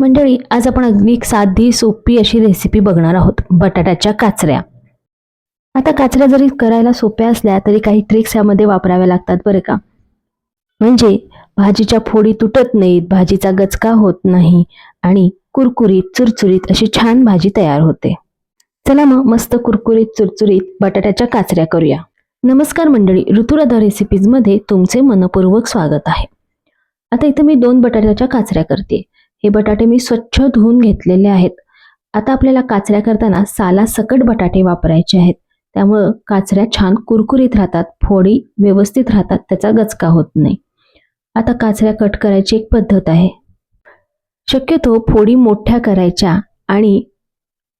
मंडळी आज आपण अगदी साधी सोपी अशी रेसिपी बघणार आहोत बटाट्याच्या काचऱ्या. आता काचऱ्या जरी करायला सोप्या असल्या तरी काही ट्रिक्स यामध्ये वापराव्या लागतात बरं का. म्हणजे भाजीच्या फोडी तुटत नाहीत भाजीचा गचका होत नाही आणि कुरकुरीत चुरचुरीत अशी छान भाजी तयार होते. चला मग मस्त कुरकुरीत चुरचुरीत बटाट्याच्या काचऱ्या करूया. नमस्कार मंडळी ऋतुराधा रेसिपीजमध्ये तुमचे मनपूर्वक स्वागत आहे. आता इथं मी दोन बटाट्याच्या काचऱ्या करते. हे बटाटे मी स्वच्छ धुवून घेतलेले आहेत. आता आपल्याला काचऱ्या करताना साला सकट बटाटे वापरायचे आहेत. त्यामुळं काचऱ्या छान कुरकुरीत राहतात फोडी व्यवस्थित राहतात त्याचा गचका होत नाही. आता काचऱ्या कट करायची एक पद्धत आहे. शक्यतो फोडी मोठ्या करायच्या आणि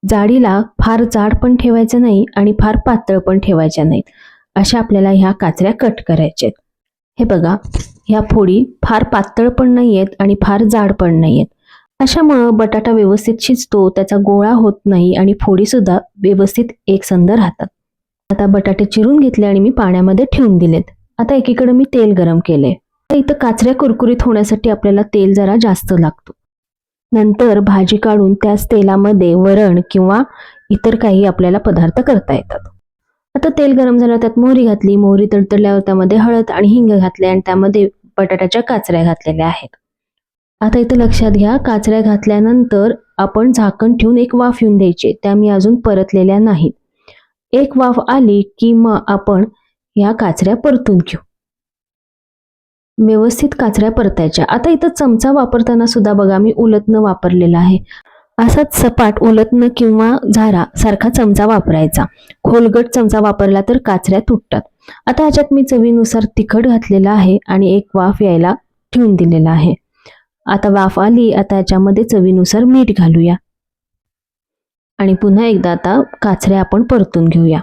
जाडीला फार जाड पण ठेवायचं नाही आणि फार पातळ पण ठेवायच्या नाहीत. अशा आपल्याला ह्या काचऱ्या कट करायच्या आहेत. हे बघा. ह्या फोडी फार पातळ पण नाही आहेत आणि फार जाड पण नाही आहेत अशामुळं बटाटा व्यवस्थित शिजतो त्याचा गोळा होत नाही आणि फोडीसुद्धा व्यवस्थित एकसंध राहतात. आता बटाटे चिरून घेतले आणि मी पाण्यामध्ये ठेवून दिलेत. आता एकीकडे मी तेल गरम केले इथं काचऱ्या कुरकुरीत होण्यासाठी आपल्याला तेल जरा जास्त लागतो. नंतर भाजी काढून त्याच तेलामध्ये वरण किंवा इतर काही आपल्याला पदार्थ करता येतात. आता तेल गरम झालं त्यात मोहरी घातली. मोहरी तडतडल्यावर त्यामध्ये हळद आणि हिंग घातले आणि त्यामध्ये बटाट्याच्या काचऱ्या घातलेल्या आहेत. आता इथं लक्षात घ्या काचऱ्या घातल्यानंतर आपण झाकण ठेवून एक वाफ येऊन द्यायची. त्या मी अजून परतलेल्या नाहीत. एक वाफ आली की मग आपण ह्या काचऱ्या परतून घेऊ. व्यवस्थित काचऱ्या परतायच्या. आता इथं चमचा वापरताना सुद्धा बघा मी उलटनं वापरलेला आहे. असाच सपाट उलटणं किंवा झारा सारखा चमचा वापरायचा. खोलगट चमचा वापरला तर काचऱ्या तुटतात. आता ह्याच्यात मी चवीनुसार तिखट घातलेला आहे आणि एक वाफ यायला ठेवून दिलेला आहे. आता वाफ आली आता याच्यामध्ये चवीनुसार मीठ घालूया. आणि पुन्हा एकदा आता काचऱ्या आपण परतून घेऊया.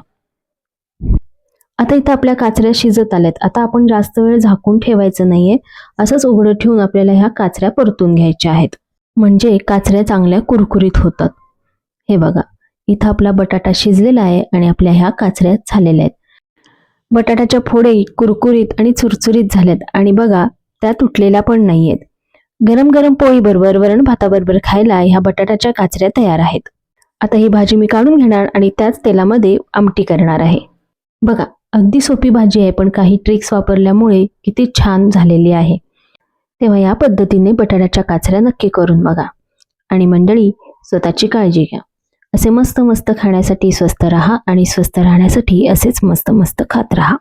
आता इथं आपल्या काचऱ्या शिजत आल्यात. आता आपण जास्त वेळ झाकून ठेवायचं नाहीये. असंच उघडं ठेवून आपल्याला ह्या काचऱ्या परतून घ्यायच्या आहेत. म्हणजे काचऱ्या चांगल्या कुरकुरीत होतात. हे बघा इथं आपला बटाटा शिजलेला आहे आणि आपल्या ह्या काचऱ्या झालेल्या आहेत. बटाट्याच्या फोडे कुरकुरीत आणि चुरचुरीत झाल्यात आणि बघा त्या तुटलेल्या पण नाही आहेत गरम गरम पोळी बरोबर वरण भाताबरोबर खायला ह्या बटाट्याच्या काचऱ्या तयार आहेत. आता ही भाजी मी काढून घेणार आणि त्याच तेलामध्ये आमटी करणार आहे. बघा अगदी सोपी भाजी आहे पण काही ट्रिक्स वापरल्यामुळे किती छान झालेली आहे. तेव्हा या पद्धतीने बटाट्याच्या काचऱ्या नक्की करून बघा आणि मंडळी स्वतःची काळजी घ्या. असे मस्त मस्त खाण्यासाठी स्वस्त राहा आणि स्वस्त राहण्यासाठी असेच मस्त मस्त खात राहा.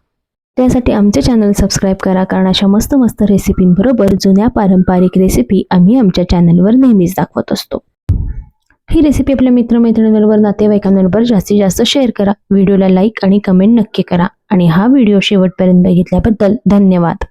त्यासाठी आमचे चॅनल सबस्क्राईब करा कारण अशा मस्त मस्त रेसिपींबरोबर जुन्या पारंपरिक रेसिपी आम्ही आमच्या चॅनलवर नेहमीच दाखवत असतो. ही रेसिपी आपल्या मित्रमैत्रिणींबरोबर नातेवाईकांबरोबर जास्तीत जास्त शेअर करा. व्हिडिओला लाईक आणि कमेंट नक्की करा. आणि हा व्हिडिओ शेवटपर्यंत बघितल्याबद्दल धन्यवाद.